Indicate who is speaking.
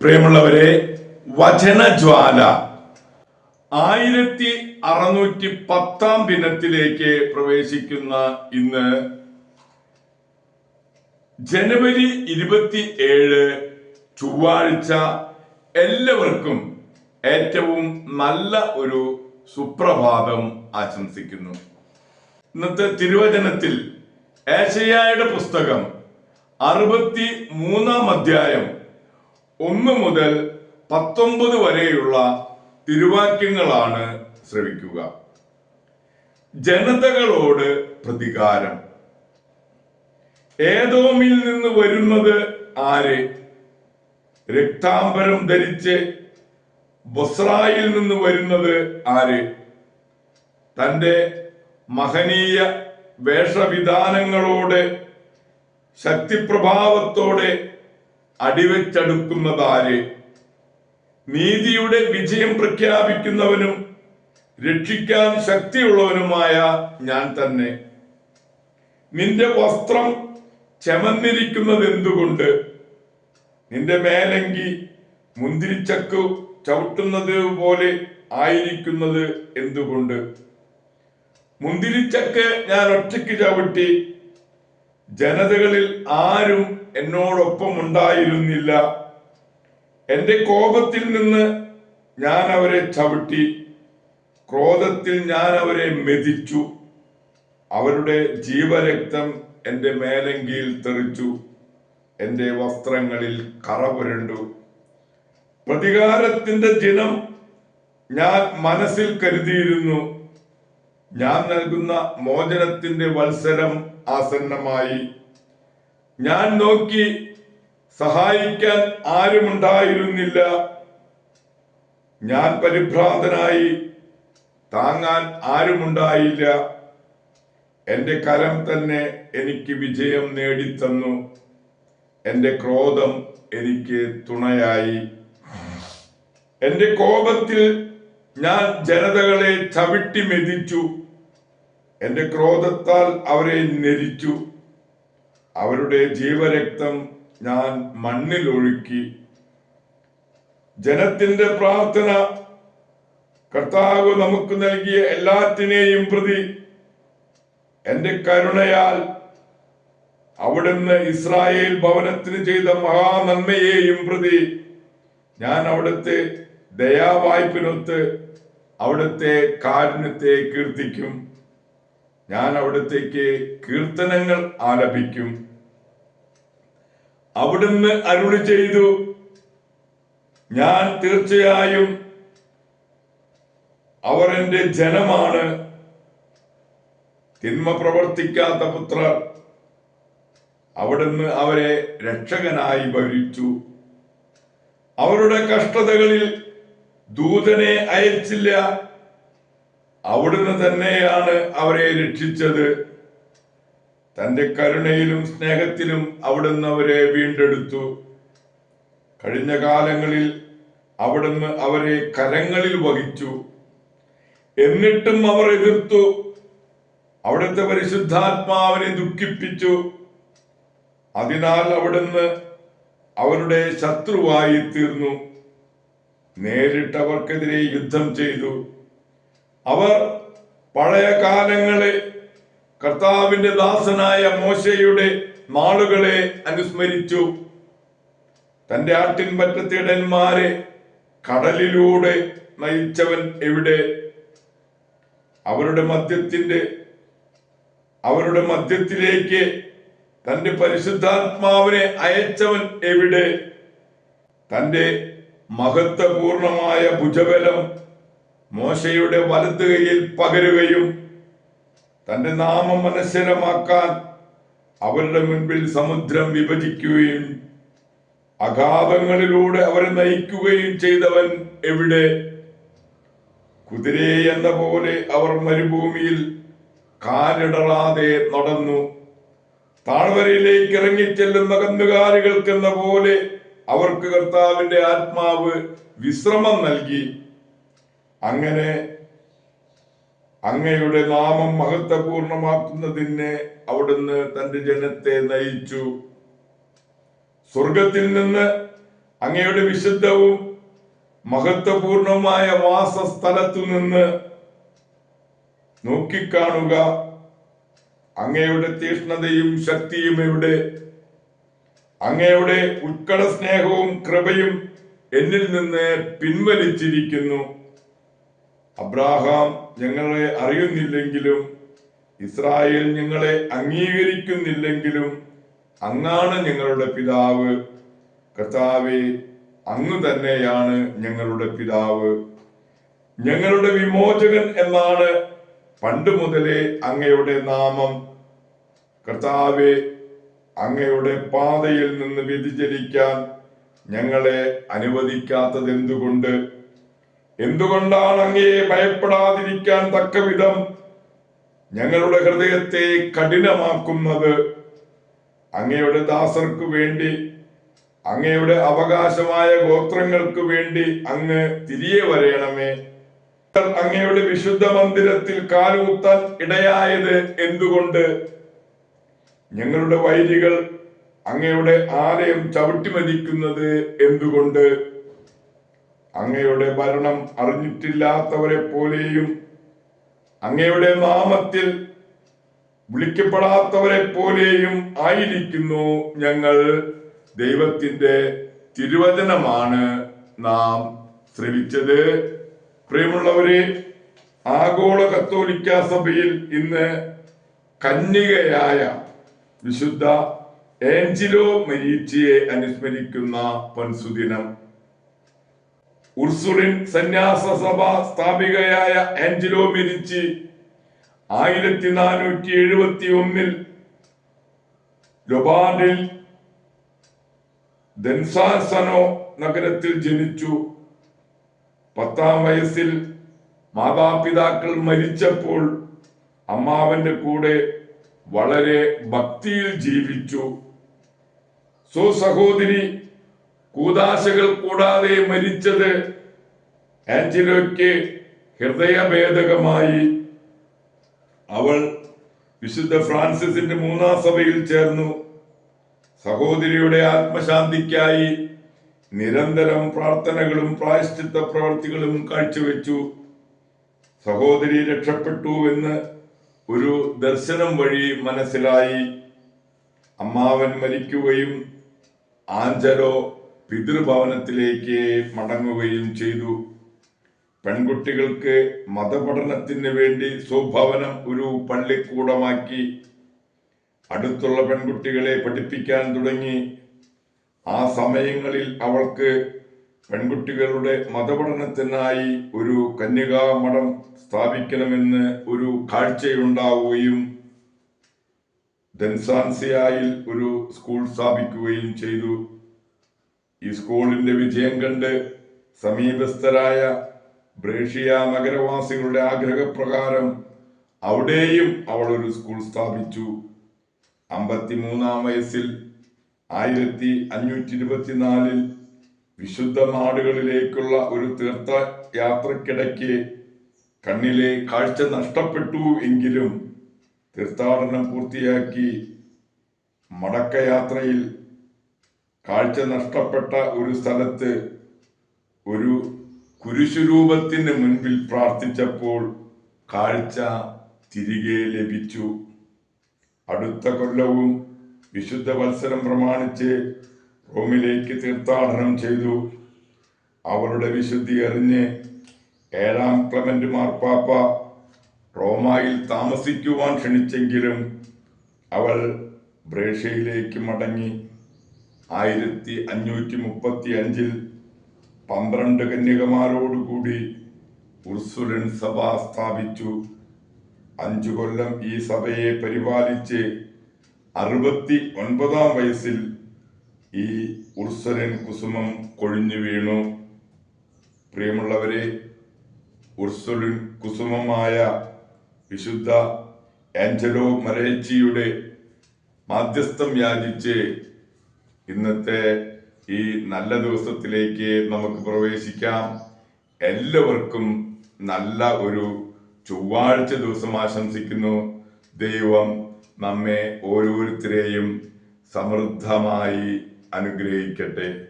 Speaker 1: പ്രിയമുള്ളവരെ വചനജ്വാല ആയിരത്തി അറുന്നൂറ്റി പത്താം ദിനത്തിലേക്ക് പ്രവേശിക്കുന്ന ഇന്ന് ജനുവരി ഇരുപത്തി ഏഴ് ചൊവ്വാഴ്ച എല്ലാവർക്കും ഏറ്റവും നല്ല ഒരു സുപ്രഭാതം ആശംസിക്കുന്നു. ഇന്നത്തെ തിരുവചനത്തിൽ ഏശയായുടെ പുസ്തകം അറുപത്തി മൂന്നാം അധ്യായം ഒന്ന് മുതൽ പത്തൊമ്പത് വരെയുള്ള തിരുവാക്യങ്ങളാണ് ശ്രവിക്കുക. ജനതകളോട് പ്രതികാരം. ഏതോമിൽ നിന്ന് വരുന്നത് ആരെ? രക്താംബരം ധരിച്ച് ബൊസ്രായിൽ നിന്ന് വരുന്നത് ആര്? തന്റെ മഹനീയ വേഷവിധാനങ്ങളോട് ശക്തിപ്രഭാവത്തോടെ അടിവെച്ചടുക്കുന്നതാര്? നീതിയുടെ വിജയം പ്രഖ്യാപിക്കുന്നവനും രക്ഷിക്കാൻ ശക്തിയുള്ളവനുമായ ഞാൻ തന്നെ. നിന്റെ വസ്ത്രം ചമന്നിരിക്കുന്നത് എന്തുകൊണ്ട് നിന്റെ മേലങ്കി മുന്തിരിച്ചക്ക് ചവിട്ടുന്നത് പോലെ ആയിരിക്കുന്നത് എന്തുകൊണ്ട്? മുന്തിരിച്ചക്ക് ഞാൻ ഒറ്റയ്ക്ക് ചവിട്ടി ജനതകളിൽ ആരും എന്നോടൊപ്പം ഉണ്ടായിരുന്നില്ല. എന്റെ കോപത്തിൽ നിന്ന് ഞാൻ അവരെ ചവിട്ടി. ക്രോധത്തിൽ ഞാൻ അവരെ മെതിച്ചു. അവരുടെ ജീവരക്തം എന്റെ മേലങ്കിയിൽ തെറിച്ചു. എന്റെ വസ്ത്രങ്ങളിൽ കറ പുരണ്ടു പ്രതികാരത്തിന്റെ ദിനം ഞാൻ മനസ്സിൽ കരുതിയിരുന്നു. ഞാൻ നൽകുന്ന മോചനത്തിന്റെ വത്സരം ആസന്നമായി. ഞാൻ നോക്കി സഹായിക്കാൻ ആരുമുണ്ടായിരുന്നില്ല. ഞാൻ പരിഭ്രാന്തനായി താങ്ങാൻ ആരുമുണ്ടായില്ല. എന്റെ കരം തന്നെ എനിക്ക് വിജയം നേടിത്തന്നു. എന്റെ ക്രോധം എനിക്ക് തുണയായി. എന്റെ കോപത്തിൽ ഞാൻ ജനതകളെ ചവിട്ടി മെതിച്ചു. എന്റെ ക്രോധത്താൽ അവരെ നെരിച്ചു അവരുടെ ജീവരക്തം ഞാൻ മണ്ണിൽ ഒഴുക്കി. ജനത്തിന്റെ പ്രാർത്ഥന കർത്താവ് നമുക്ക് നൽകിയ എല്ലാറ്റിനെയും പ്രതി എന്റെ കരുണയാൽ അവിടുന്ന് ഇസ്രായേൽ ഭവനത്തിന് ചെയ്ത മഹാനന്മയെയും പ്രതി ഞാൻ അവിടുത്തെ ദയാവായ്പിനൊത്ത് അവിടുത്തെ കാരുണ്യത്തെ കീർത്തിക്കും. ഞാൻ അവിടത്തേക്ക് കീർത്തനങ്ങൾ ആലപിക്കും. അവിടുന്ന് അരുളി ചെയ്തു. ഞാൻ തീർച്ചയായും അവർ ജനമാണ്. തിന്മ പ്രവർത്തിക്കാത്ത പുത്രർ അവിടുന്ന് അവരെ രക്ഷകനായി ഭരിച്ചു. അവരുടെ കഷ്ടതകളിൽ ദൂതനെ അയച്ചില്ല. അവിടുന്ന് തന്നെയാണ് അവരെ രക്ഷിച്ചത്. തന്റെ കരുണയിലും സ്നേഹത്തിലും അവിടുന്ന് അവരെ വീണ്ടെടുത്തു. കഴിഞ്ഞ കാലങ്ങളിൽ അവിടുന്ന് അവരെ കരങ്ങളിൽ വഹിച്ചു. എന്നിട്ടും അവർ എതിർത്തു. അവിടുത്തെ പരിശുദ്ധാത്മാവിനെ ദുഃഖിപ്പിച്ചു. അതിനാൽ അവിടുന്ന് അവരുടെ ശത്രുവായി തീർന്നു. നേരിട്ട് അവർക്കെതിരെ യുദ്ധം ചെയ്തു. അവർ പഴയ കാലങ്ങളെ കർത്താവിന്റെ ദാസനായ മോശയുടെ മാളുകളെ അനുസ്മരിച്ചു. തന്റെ ആട്ടിൻ പറ്റത്തിടന്മാരെ കടലിലൂടെ നയിച്ചവൻ എവിടെ? അവരുടെ മദ്യത്തിന്റെ അവരുടെ മദ്യത്തിലേക്ക് തന്റെ പരിശുദ്ധാത്മാവിനെ അയച്ചവൻ എവിടെ? തന്റെ മഹത്വപൂർണമായ ഭുജബലം മോശയുടെ വലത് കൈയിൽ പകരുകയും തന്റെ നാമം മനശ്ശരമാക്കാൻ അവരുടെ മുൻപിൽ സമുദ്രം വിഭജിക്കുകയും അഗാധങ്ങളിലൂടെ അവരെ നയിക്കുകയും ചെയ്തവൻ എവിടെ? കുതിരയെ എന്ന പോലെ അവർ മരുഭൂമിയിൽ കാലിടറാതെ നടന്നു. താഴ്വരയിലേക്ക് ഇറങ്ങിച്ചെല്ലുന്ന കന്നുകാലികൾക്കെന്ന പോലെ അവർക്ക് കർത്താവിന്റെ ആത്മാവ് വിശ്രമം നൽകി. അങ്ങനെ അങ്ങയുടെ നാമം മഹത്വപൂർണമാക്കുന്നതിന് അവിടുന്ന് തന്റെ ജനത്തെ നയിച്ചു. സ്വർഗത്തിൽ നിന്ന് അങ്ങയുടെ വിശുദ്ധവും മഹത്വപൂർണമായ വാസസ്ഥലത്തു നിന്ന് നോക്കിക്കാണുക. അങ്ങയുടെ തീഷ്ണതയും ശക്തിയും എവിടെ? അങ്ങയുടെ ഉത്കട സ്നേഹവും കൃപയും എന്നിൽ നിന്ന് പിൻവലിച്ചിരിക്കുന്നു. അബ്രാഹാം ഞങ്ങളെ അറിയുന്നില്ലെങ്കിലും ഇസ്രായേൽ ഞങ്ങളെ അംഗീകരിക്കുന്നില്ലെങ്കിലും അങ്ങാണ് ഞങ്ങളുടെ പിതാവ്. കർത്താവെ അങ്ങ് തന്നെയാണ് ഞങ്ങളുടെ പിതാവ്. ഞങ്ങളുടെ വിമോചകൻ എന്നാണ് പണ്ട് മുതലേ അങ്ങയുടെ നാമം. കർത്താവെ അങ്ങയുടെ പാതയിൽ നിന്ന് വ്യതിചലിക്കാൻ ഞങ്ങളെ അനുവദിക്കാത്തത് എന്തുകൊണ്ട് എന്തുകൊണ്ടാണ് അങ്ങയെ ഭയപ്പെടാതിരിക്കാൻ തക്ക വിധം ഞങ്ങളുടെ ഹൃദയത്തെ കഠിനമാക്കുന്നത്? അങ്ങയുടെ ദാസർക്ക് വേണ്ടി അങ്ങയുടെ അവകാശമായ ഗോത്രങ്ങൾക്ക് വേണ്ടി അങ്ങ് തിരികെ വരയണമേ അങ്ങയുടെ വിശുദ്ധ മന്ദിരത്തിൽ കാലുകുത്താൻ ഇടയായത് എന്തുകൊണ്ട്? ഞങ്ങളുടെ വൈരികൾ അങ്ങയുടെ ആലയം ചവിട്ടിമതിക്കുന്നത് എന്തുകൊണ്ട്? അങ്ങയുടെ ഭരണം അറിഞ്ഞിട്ടില്ലാത്തവരെ പോലെയും അങ്ങയുടെ നാമത്തിൽ വിളിക്കപ്പെടാത്തവരെ പോലെയും ആയിരിക്കുന്നു ഞങ്ങൾ. ദൈവത്തിന്റെ തിരുവചനമാണ് നാം ശ്രവിച്ചത്. പ്രിയമുള്ളവരെ ആഗോള കത്തോലിക്ക സഭയിൽ ഇന്ന് കന്യകയായ വിശുദ്ധ ഏഞ്ചിലോ മരീച്ചിയെ അനുസ്മരിക്കുന്ന പൊൻസുദിനം. ഉർസുറിൻ സന്യാസ സഭ സ്ഥാപികയായ ആഞ്ചലോ മെരിച്ചി ആയിരത്തി നാനൂറ്റി എഴുപത്തി ഒന്നിൽ ലൊബാനിൽ ദൻസാസനോ നഗരത്തിൽ ജനിച്ചു. പത്താം വയസ്സിൽ മാതാപിതാക്കൾ മരിച്ചപ്പോൾ അമ്മാവന്റെ കൂടെ വളരെ ഭക്തിയിൽ ജീവിച്ചു. സ്വസഹോദരി കൂതാശകൾ കൂടാതെ മരിച്ചത് ആഞ്ചലോയ്ക്ക് ഹൃദയഭേദകമായി. അവൾ വിശുദ്ധ ഫ്രാൻസിസിന്റെ മൂന്നാം സഭയിൽ ചേർന്നു. സഹോദരിയുടെ ആത്മശാന്തിക്കായി നിരന്തരം പ്രാർത്ഥനകളും പ്രായശ്ചിത്ത പ്രവർത്തികളും കാഴ്ചവെച്ചു. സഹോദരി രക്ഷപ്പെട്ടു എന്ന് ഒരു ദർശനം വഴി മനസ്സിലായി. അമ്മാവൻ മരിക്കുകയും ആഞ്ചലോ പിതൃഭവനത്തിലേക്ക് മടങ്ങുകയും ചെയ്തു. പെൺകുട്ടികൾക്ക് മതപഠനത്തിന് വേണ്ടി സ്വഭവനം ഒരു പള്ളിക്കൂടമാക്കി. അടുത്തുള്ള പെൺകുട്ടികളെ പഠിപ്പിക്കാൻ തുടങ്ങി. ആ സമയങ്ങളിൽ അവൾക്ക് പെൺകുട്ടികളുടെ മതപഠനത്തിനായി ഒരു കന്യകാമഠം സ്ഥാപിക്കണമെന്ന് ഒരു കാഴ്ചയുണ്ടാവുകയും ദൻസാൻസിയായിൽ ഒരു സ്കൂൾ സ്ഥാപിക്കുകയും ചെയ്തു. ഈ സ്കൂളിന്റെ വിജയം കണ്ട് സമീപസ്ഥരായ ബ്രേഷ്യ നഗരവാസികളുടെ ആഗ്രഹപ്രകാരം അവിടെയും അവൾ ഒരു സ്കൂൾ സ്ഥാപിച്ചു. അമ്പത്തിമൂന്നാം വയസ്സിൽ ആയിരത്തി അഞ്ഞൂറ്റി ഇരുപത്തിനാലിൽ വിശുദ്ധ നാടുകളിലേക്കുള്ള ഒരു തീർത്ഥ യാത്രക്കിടയ്ക്ക് കണ്ണിലെ കാഴ്ച നഷ്ടപ്പെട്ടു എങ്കിലും തീർത്ഥാടനം പൂർത്തിയാക്കി മടക്കയാത്രയിൽ കാഴ്ച നഷ്ടപ്പെട്ട ഒരു സ്ഥലത്ത് ഒരു കുരിശുരൂപത്തിന് മുൻപിൽ പ്രാർത്ഥിച്ചപ്പോൾ കാഴ്ച തിരികെ ലഭിച്ചു. അടുത്ത കൊല്ലവും വിശുദ്ധ വത്സരം പ്രമാണിച്ച് റോമിലേക്ക് തീർത്ഥാടനം ചെയ്തു. അവരുടെ വിശുദ്ധി അറിഞ്ഞ് ഏഴാം ക്ലമന്റ് മാർപ്പാപ്പ റോമായിൽ താമസിക്കുവാൻ ക്ഷണിച്ചെങ്കിലും അവൾ ബ്രേഷ്യയിലേക്ക് മടങ്ങി. ആയിരത്തി അഞ്ഞൂറ്റി മുപ്പത്തി അഞ്ചിൽ പന്ത്രണ്ട് കന്യകമാരോടുകൂടി ഉർസുലൻ സഭ സ്ഥാപിച്ചു. അഞ്ചു കൊല്ലം ഈ സഭയെ പരിപാലിച്ച് അറുപത്തി ഒൻപതാം വയസ്സിൽ ഈ ഉർസലൻ കുസുമം കൊഴിഞ്ഞു വീണു. പ്രിയമുള്ളവരെ ഉർസുലിൻ കുസുമമായ വിശുദ്ധ ആഞ്ചലോ മരേച്ചിയുടെ മാധ്യസ്ഥം യാചിച്ച് ഇന്നത്തെ ഈ നല്ല ദിവസത്തിലേക്ക് നമുക്ക് പ്രവേശിക്കാം. എല്ലാവർക്കും നല്ല ഒരു ചൊവ്വാഴ്ച ദിവസം ആശംസിക്കുന്നു. ദൈവം നമ്മെ ഓരോരുത്തരെയും സമൃദ്ധമായി അനുഗ്രഹിക്കട്ടെ.